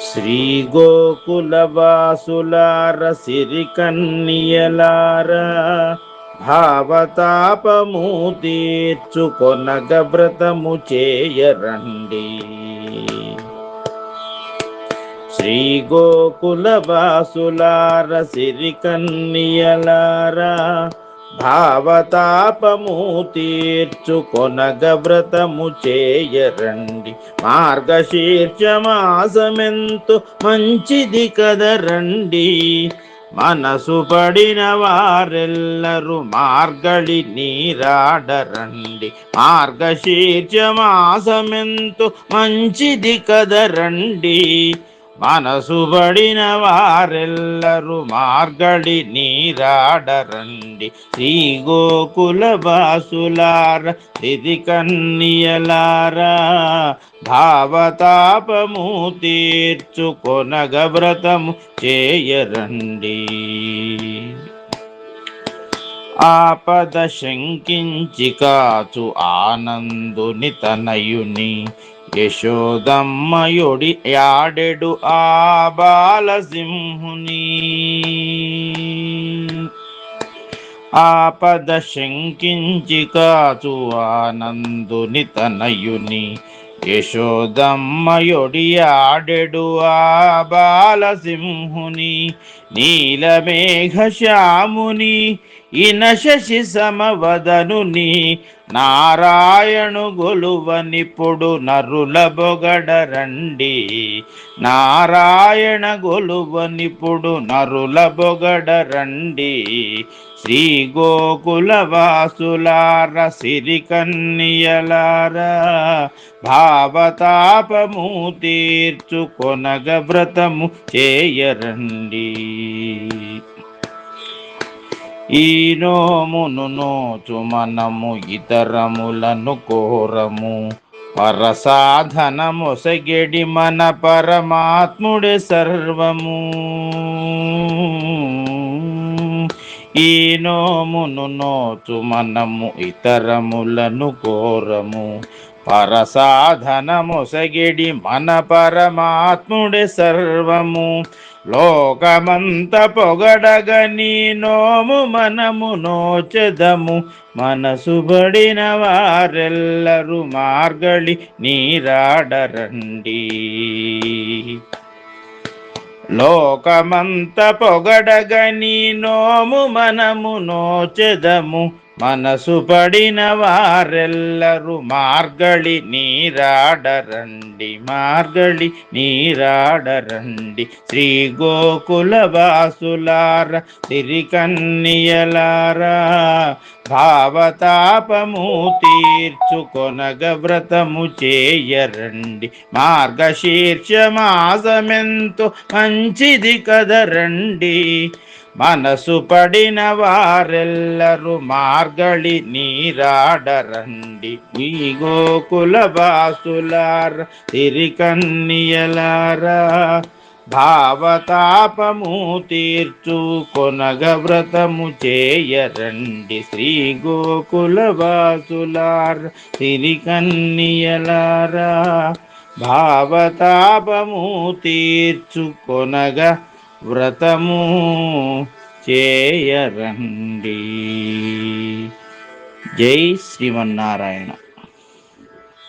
శ్రీ గోకుల వాసులార సిరి భావతాపము తీర్చుకొనగ వ్రతము చేయరండి. శ్రీ గోకుల వాసులార సిరి కన్యలారా భావతాపము తీర్చుకొనగ వ్రతము చేయరండి. మార్గశీర్షమాసమెంతు మంచిది కదరండి. మనసు పడిన వారెల్లరూ మార్గళి నీరాడరండి. మార్గశీర్షమాసమెంతు మంచిది కదరండి. మనసుబడిన వారెల్లరూ వారెల్లరు మార్గడి నీరాడరండి. శ్రీ గోకుల బాసులార స్థితి కన్యలారా. భావతాపము తీర్చుకొనగ వ్రతము చేయరండి. ఆపద శంకించి కాచు ఆనందుని తనయుని యశోదమ్మయుడి యాడెడు ఆ బాలసింహుని. ఆపద శంకించి కాచు ఆనందుని తనయుని యశోదమ్మయొడియాడెడు ఆ బాలసింహుని నీలమేఘ శ్యాముని ఇన శశి సమవదనుని నారాయణు గొలువనిపుడు నరుల బొగడ రండి. నారాయణ గొలువనిపుడు నరుల బొగడ రండి. శ్రీ గోకుల వాసులార సిరి కన్యలారా భావతాపము తీర్చుకొనగ వ్రతము చేయరండి. ఈ నోమును నోచు మనము ఇతరములను కోరము. పరసాధనమొసగెడి మన పరమాత్ముడే సర్వము. ఈ నోమును నోచు మనము ఇతరములను కోరము. పరసాధనమొసగెడి మన పరమాత్ముడే సర్వము. లోకమంత పొగడగ నీ నోము మనము నోచెదము. మనసు బడిన వారెల్లరు మార్గళి నీరాడరండి. లోకమంత పొగడగ నీ నోము మనము నోచెదము. మనసు పడిన వారెల్లరూ మార్గళి నీరాడరండి మార్గళి నీరాడరండి. శ్రీ గోకుల వాసులార తిరికన్యలారా భావతాపము తీర్చుకొనగ వ్రతము చేయరండి. మార్గశీర్షమాసమెంతో మంచిది కదరండి. మనసు పడిన వారెల్లరు మార్గళి నీరాడరండి. ఈ గోకుల బాసులార తిరికన్యలారా భావతాపము తీర్చు కొనగ వ్రతము చేయరండి. శ్రీ గోకుల వాసులార తిరికన్యలారా భావతాపము తీర్చు కొనగ వ్రతము చేయరండి జై శ్రీమన్నారాయణ.